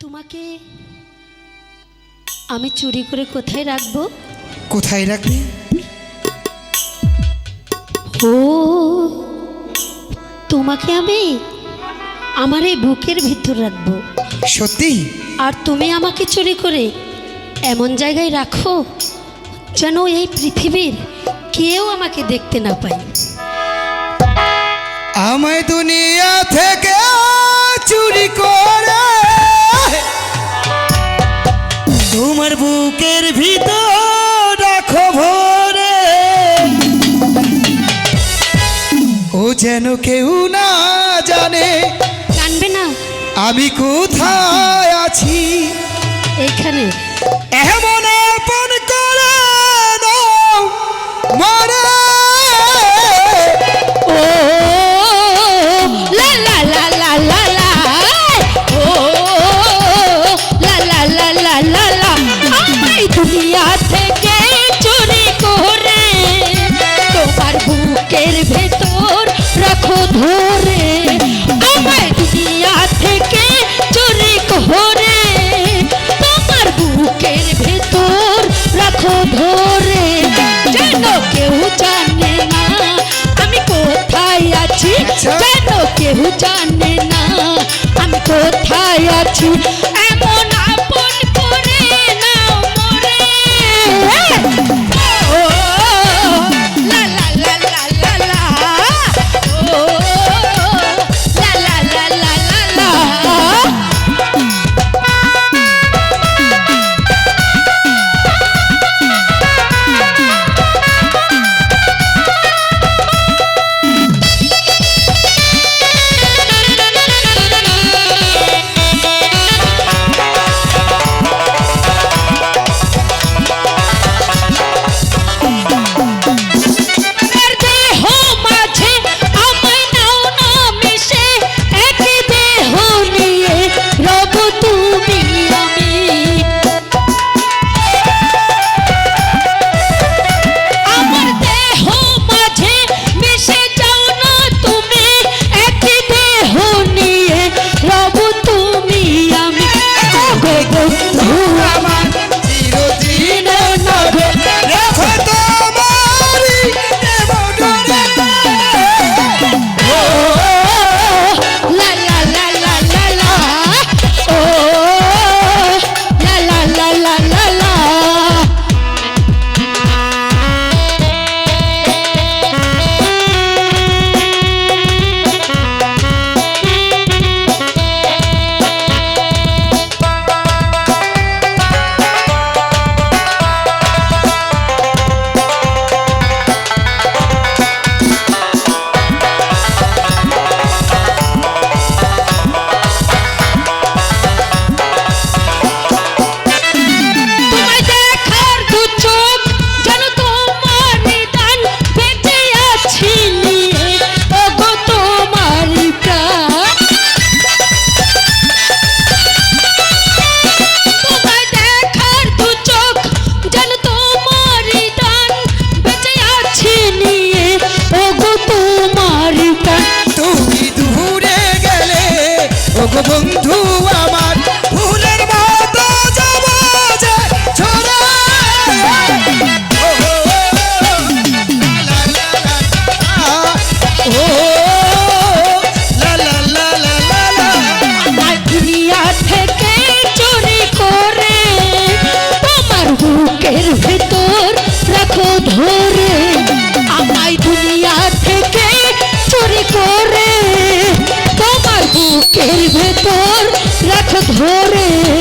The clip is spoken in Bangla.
তোমাকে আমি চুরি করে কোথায় রাখব? কোথায় রাখবি? ও তোমাকে আমি আমার এই বুকের ভিতর রাখব। সত্যি? আর তুমি আমাকে চুরি করে এমন জায়গায় রাখো যেন এই পৃথিবীর কেউ আমাকে দেখতে না পায়। আমায় দুনিয়া থেকে যেন কেউ না জানে জানবে না। আমি কোথায় আছি? এখানে এমন আপন করে মারা করে। আমার দুনিয়া থেকে চুরি ভেতর রাখো ভরে যেন কেউ জানে না আমি কোথায় আছি। আচ্ছা। যেন কেউ জানে না আমি কোথায় আছি। like বন্ধু ভোরে